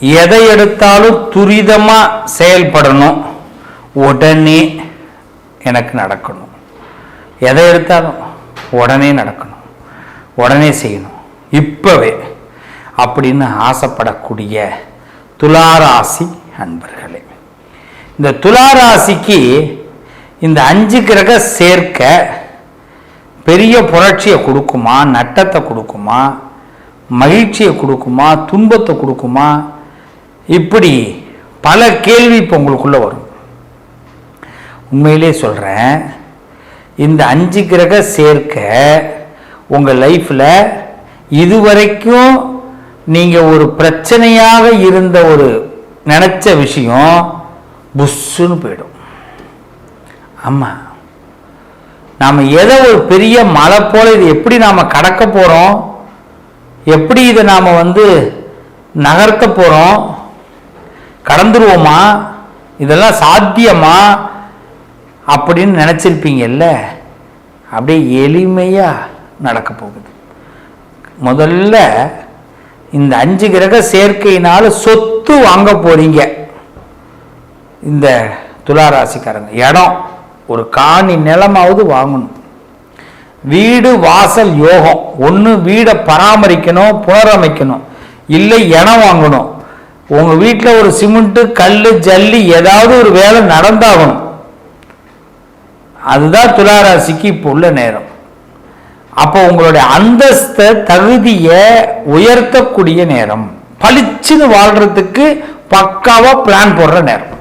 எதை எடுத்தாலும் துரிதமாக செயல்படணும். உடனே எனக்கு நடக்கணும். எதை எடுத்தாலும் உடனே நடக்கணும். உடனே செய்யணும். இப்போவே அப்படின்னு ஆசைப்படக்கூடிய துளாராசி அன்பர்களே. இந்த துளாராசிக்கு இந்த அஞ்சு கிரக சேர்க்க பெரிய புரட்சியை கொடுக்குமா நட்டத்தை கொடுக்குமா மகிழ்ச்சியை கொடுக்குமா துன்பத்தை கொடுக்குமா இப்படி பல கேள்வி இப்போ உங்களுக்குள்ளே வரும். உண்மையிலே சொல்கிறேன் இந்த அஞ்சு கிரக சேர்க்க உங்கள் லைஃப்பில் இதுவரைக்கும் நீங்கள் ஒரு பிரச்சனையாக இருந்த ஒரு நினச்ச விஷயம் புஷ்ஷுன்னு போயிடும். ஆமாம் நாம் எதை ஒரு பெரிய மலை போல் இது எப்படி நாம் கடக்க போகிறோம் எப்படி இதை நாம் வந்து நகர்த்த போகிறோம் கடந்துருவோமா? இதெல்லாம் சாத்தியமா? அப்படின்னு நினச்சிருப்பீங்கல்ல? அப்படியே எளிமையாக நடக்க போகுது. முதல்ல இந்த அஞ்சு கிரக சேர்க்கையினால் சொத்து வாங்க போகிறீங்க இந்த துளாராசிக்காரங்க இடம் ஒரு காணி நிலமாவது வாங்கணும். வீடு வாசல் யோகம். ஒன்று வீடை பராமரிக்கணும் புனரமைக்கணும். இல்லை இடம் வாங்கணும். உங்கள் வீட்டில் ஒரு சிமெண்ட்டு கல் ஜல்லி ஏதாவது ஒரு வேலை நடந்தாகணும். அதுதான் துளாராசிக்கு இப்போ உள்ள நேரம். அப்போ உங்களுடைய அந்தஸ்தை தகுதியை உயர்த்தக்கூடிய நேரம். பளிச்சுன்னு வாழ்கிறதுக்கு பக்காவாக பிளான் போடுற நேரம்.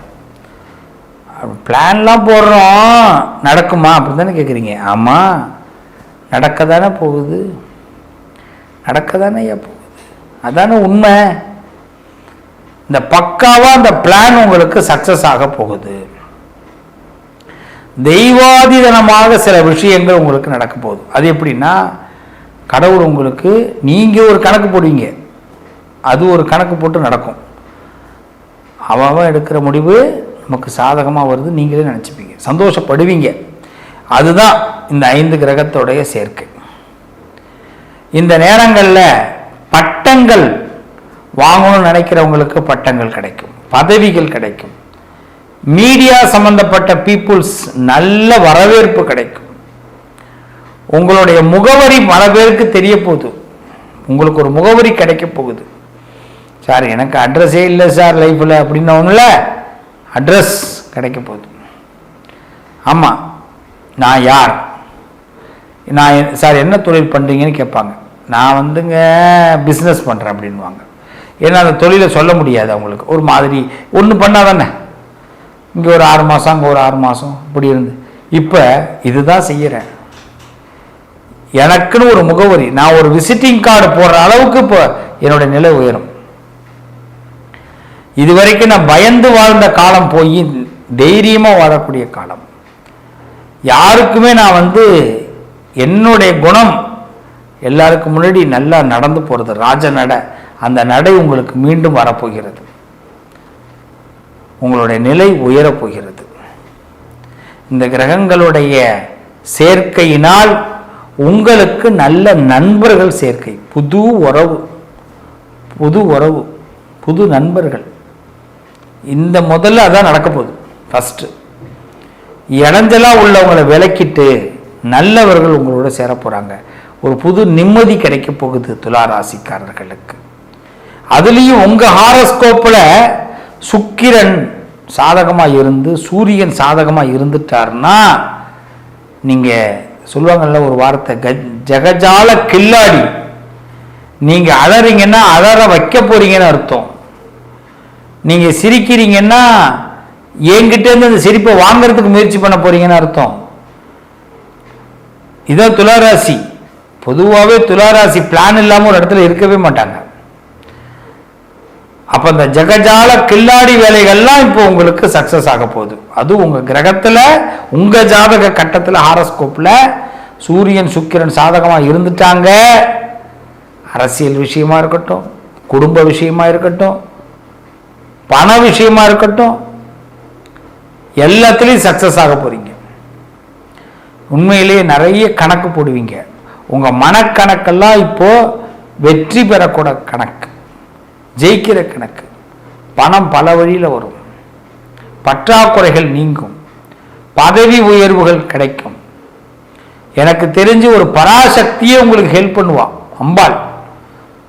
பிளான்லாம் போடுறோம். நடக்குமா? அப்படின்னு தானே கேட்குறீங்க ஆமாம் நடக்க தானே போகுது. நடக்க தானே போகுது. அதானே உண்மை. இந்த பக்காவா அந்த பிளான் உங்களுக்கு சக்சஸ் ஆக போகுது. தெய்வாதீதனமாக சில விஷயங்கள் உங்களுக்கு நடக்க போகுது. அது எப்படின்னா கடவுள் உங்களுக்கு நீங்கள் ஒரு கணக்கு போடுவீங்க. அது ஒரு கணக்கு போட்டு நடக்கும். அவன் அவன் எடுக்கிற முடிவு நமக்கு சாதகமாக வருது நீங்களே நினச்சிப்பீங்க. சந்தோஷப்படுவீங்க. அதுதான் இந்த ஐந்து கிரகத்தோடைய சேர்க்கை. இந்த நேரங்களில் பட்டங்கள் வாங்கணும்னு நினைக்கிறவங்களுக்கு பட்டங்கள் கிடைக்கும் பதவிகள் கிடைக்கும். மீடியா சம்பந்தப்பட்ட பீப்புள்ஸ் நல்ல வரவேற்பு கிடைக்கும். உங்களுடைய முகவரி பல பேருக்கு தெரிய போகுது. உங்களுக்கு ஒரு முகவரி கிடைக்க போகுது. சார் எனக்கு அட்ரஸே இல்லை சார் லைஃப்பில் அப்படின்னவங்கள அட்ரஸ் கிடைக்க போகுது. ஆமாம் நான் யார்? நான் சார் என்ன தொழில் பண்ணுறீங்கன்னு கேட்பாங்க. நான் வந்துங்க பிஸ்னஸ் பண்ணுறேன் அப்படின்வாங்க ஏன்னா அந்த தொழிலை சொல்ல முடியாது அவங்களுக்கு. ஒரு மாதிரி ஒன்று பண்ணால் தானே? இங்கே ஒரு ஆறு மாதம் அங்கே ஒரு ஆறு மாதம் இப்படி இருந்து. இப்போ இதுதான் செய்கிறேன் எனக்குன்னு ஒரு முகவரி நான் ஒரு விசிட்டிங் கார்டு போடுற அளவுக்கு இப்போ என்னோட நிலை உயரும். இதுவரைக்கும் நான் பயந்து வாழ்ந்த காலம் போய் தைரியமாக வாழக்கூடிய காலம். யாருக்குமே நான் வந்து என்னுடைய குணம் எல்லாருக்கும் முன்னாடி நல்லா நடந்து போகிறது ராஜ நட. அந்த நடை உங்களுக்கு மீண்டும் வரப்போகிறது. உங்களுடைய நிலை உயரப்போகிறது. இந்த கிரகங்களுடைய சேர்க்கையினால் உங்களுக்கு நல்ல நண்பர்கள் சேர்க்கை புது உறவு புது உறவு புது நண்பர்கள். இந்த முதல்ல அதான் நடக்க போகுது. ஃபஸ்ட்டு இடைஞ்சலா உள்ளவங்களை விலக்கிட்டு நல்லவர்கள் உங்களோட சேர போகிறாங்க ஒரு புது நிம்மதி கிடைக்க போகுது துலா ராசிக்காரர்களுக்கு அதுலேயும் உங்கள் ஹாரஸ்கோப்பில் சுக்கிரன் சாதகமாக இருந்து சூரியன் சாதகமாக இருந்துட்டார்னா நீங்கள் சொல்லுவாங்கல்ல ஒரு வார்த்தை கஜ் ஜெகஜால கில்லாடி. நீங்கள் அலறீங்கன்னா அலற வைக்க போறீங்கன்னு அர்த்தம். நீங்கள் சிரிக்கிறீங்கன்னா என்கிட்டேருந்து அந்த சிரிப்பை வாங்குறதுக்கு முயற்சி பண்ண போறீங்கன்னு அர்த்தம். இதான் துளாராசி பொதுவாகவே துளாராசி பிளான் இல்லாமல் ஒரு இடத்துல இருக்கவே மாட்டாங்க. அப்போ அந்த ஜெகஜால கில்லாடி வேலைகள்லாம் இப்போ உங்களுக்கு சக்ஸஸ் ஆக போகுது. அது உங்கள் கிரகத்தில் உங்கள் ஜாதக கட்டத்தில் ஹாரஸ்கோப்பில் சூரியன் சுக்கிரன் சாதகமாக இருந்துட்டாங்க. அரசியல் விஷயமா இருக்கட்டும் குடும்ப விஷயமா இருக்கட்டும் பண விஷயமா இருக்கட்டும் எல்லாத்துலேயும் சக்ஸஸ் ஆக போகிறீங்க உண்மையிலேயே நிறைய கணக்கு போடுவீங்க. உங்கள் மனக்கணக்கெல்லாம் இப்போது வெற்றி பெறக்கூட கணக்கு. ஜெயிக்கிற கணக்கு. பணம் பல வழியில் வரும். பற்றாக்குறைகள் நீங்கும். பதவி உயர்வுகள் கிடைக்கும். எனக்கு தெரிஞ்சு ஒரு பராசக்தியே உங்களுக்கு ஹெல்ப் பண்ணுவான் அம்பாள்.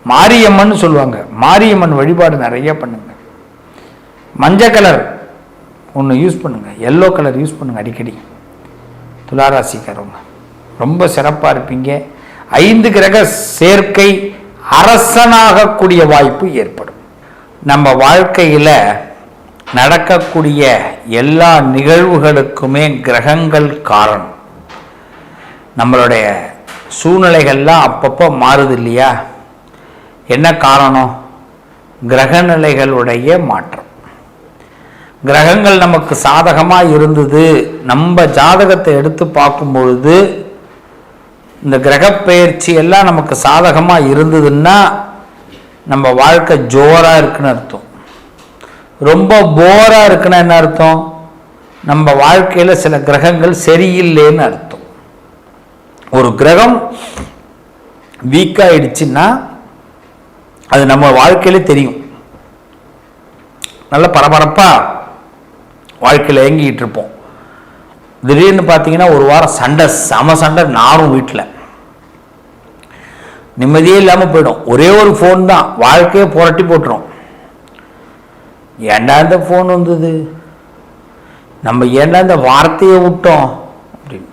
மாரியம்மன் சொல்லுவாங்க. மாரியம்மன் வழிபாடு நிறைய பண்ணுங்க. மஞ்சள் கலர் ஒன்று யூஸ் பண்ணுங்க. எல்லோ கலர் யூஸ் பண்ணுங்க அடிக்கடி. துளாராசிக்காரவங்க. ரொம்ப சிறப்பாக இருப்பீங்க. ஐந்து கிரக சேர்க்கை அரசனாகக்கூடிய வாய்ப்பு ஏற்படும். நம்ம வாழ்க்கையில் நடக்கக்கூடிய எல்லா நிகழ்வுகளுக்குமே கிரகங்கள் காரணம். நம்மளுடைய சூழ்நிலைகள்லாம் அப்பப்போ மாறுது இல்லையா என்ன காரணம்? கிரகநிலைகளுடைய மாற்றம். கிரகங்கள் நமக்கு சாதகமாக இருந்தது. நம்ம ஜாதகத்தை எடுத்து பார்க்கும் பொழுது இந்த கிரகப்பெயர்ச்சி எல்லாம் நமக்கு சாதகமாக இருந்ததுன்னா நம்ம வாழ்க்கை ஜோராக இருக்குன்னு அர்த்தம். ரொம்ப போராக இருக்குன்னா என்ன அர்த்தம்? நம்ம வாழ்க்கையில் சில கிரகங்கள் சரியில்லைன்னு அர்த்தம். ஒரு கிரகம் வீக் ஆயிடுச்சுன்னா அது நம்ம வாழ்க்கையிலே தெரியும். நல்ல பரபரப்பாக வாழ்க்கையில் இயங்கிட்டு இருப்போம். திடீர்னு பார்த்தீங்கன்னா ஒரு வாரம் சண்டை சம சண்டை நாரும் வீட்டில் நிம்மதியே இல்லாமல் போயிடும். ஒரே ஒரு ஃபோன் தான். வாழ்க்கையை புரட்டி போட்டுரும். ஏண்டா இந்த ஃபோன் வந்தது? நம்ம ஏண்டா இந்த வார்த்தையை விட்டோம்? அப்படின்னு.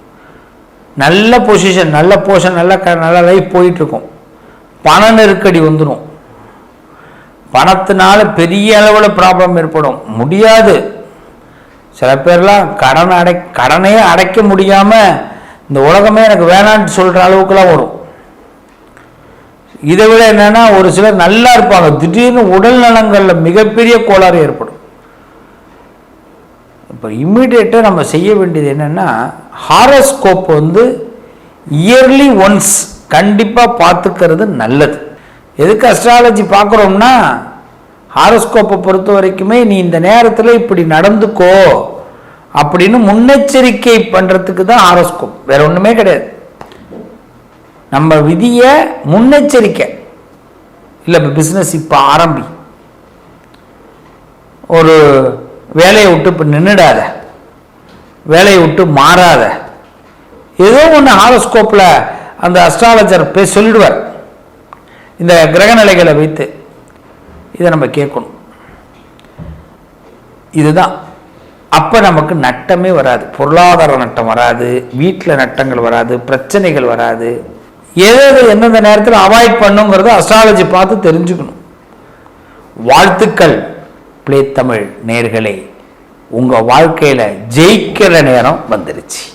நல்ல பொசிஷன் நல்ல பொசிஷன் நல்ல க நல்ல லைஃப் போயிட்டுருக்கும். பண நெருக்கடி வந்துடும் பணத்தினால பெரிய அளவில் ப்ராப்ளம் ஏற்படும். முடியாது. சில பேர்லாம் கடன் அடை கடனையே அடைக்க முடியாமல் இந்த உலகமே எனக்கு வேணான்னு சொல்கிற அளவுக்குலாம் வரும். இதை விட என்னென்னா ஒரு சிலர் நல்லா இருப்பாங்க. திடீர்னு உடல் நலங்களில் மிகப்பெரிய கோளாறு ஏற்படும். இப்போ இம்மிடியேட்டாக நம்ம செய்ய வேண்டியது என்னென்னா ஹாரோஸ்கோப் வந்து இயர்லி ஒன்ஸ் கண்டிப்பாக பார்த்துக்கிறது நல்லது. எதுக்கு அஸ்ட்ராலஜி பார்க்குறோம்னா ஹாரோஸ்கோப்பை பொறுத்த வரைக்குமே நீ இந்த நேரத்தில் இப்படி நடந்துக்கோ அப்படின்னு முன்னெச்சரிக்கை பண்ணுறதுக்கு தான் ஹாரோஸ்கோப். வேற ஒன்றுமே கிடையாது. நம்ம விதியை முன்னெச்சரிக்கை. இல்லை இப்போ பிஸ்னஸ் இப்போ ஆரம்பி. ஒரு வேலையை விட்டு இப்போ நின்றுடாத வேலையை விட்டு மாறாத. ஏதோ ஒன்று ஹாரோஸ்கோப்பில் அந்த அஸ்ட்ராலஜர் போய் சொல்லிடுவார். இந்த கிரகநிலைகளை வைத்து. இதை நம்ம கேட்கணும். இதுதான். அப்போ நமக்கு நட்டமே வராது. பொருளாதார நட்டம் வராது. வீட்டில் நட்டங்கள் வராது. பிரச்சனைகள் வராது. எது எந்தெந்த நேரத்தில் அவாய்ட் பண்ணுங்கிறத அஸ்ட்ராலஜி பார்த்து தெரிஞ்சுக்கணும். வாழ்த்துக்கள். பிளே தமிழ் நேர்களே. உங்கள் வாழ்க்கையில் ஜெயிக்கிற நேரம் வந்துருச்சு.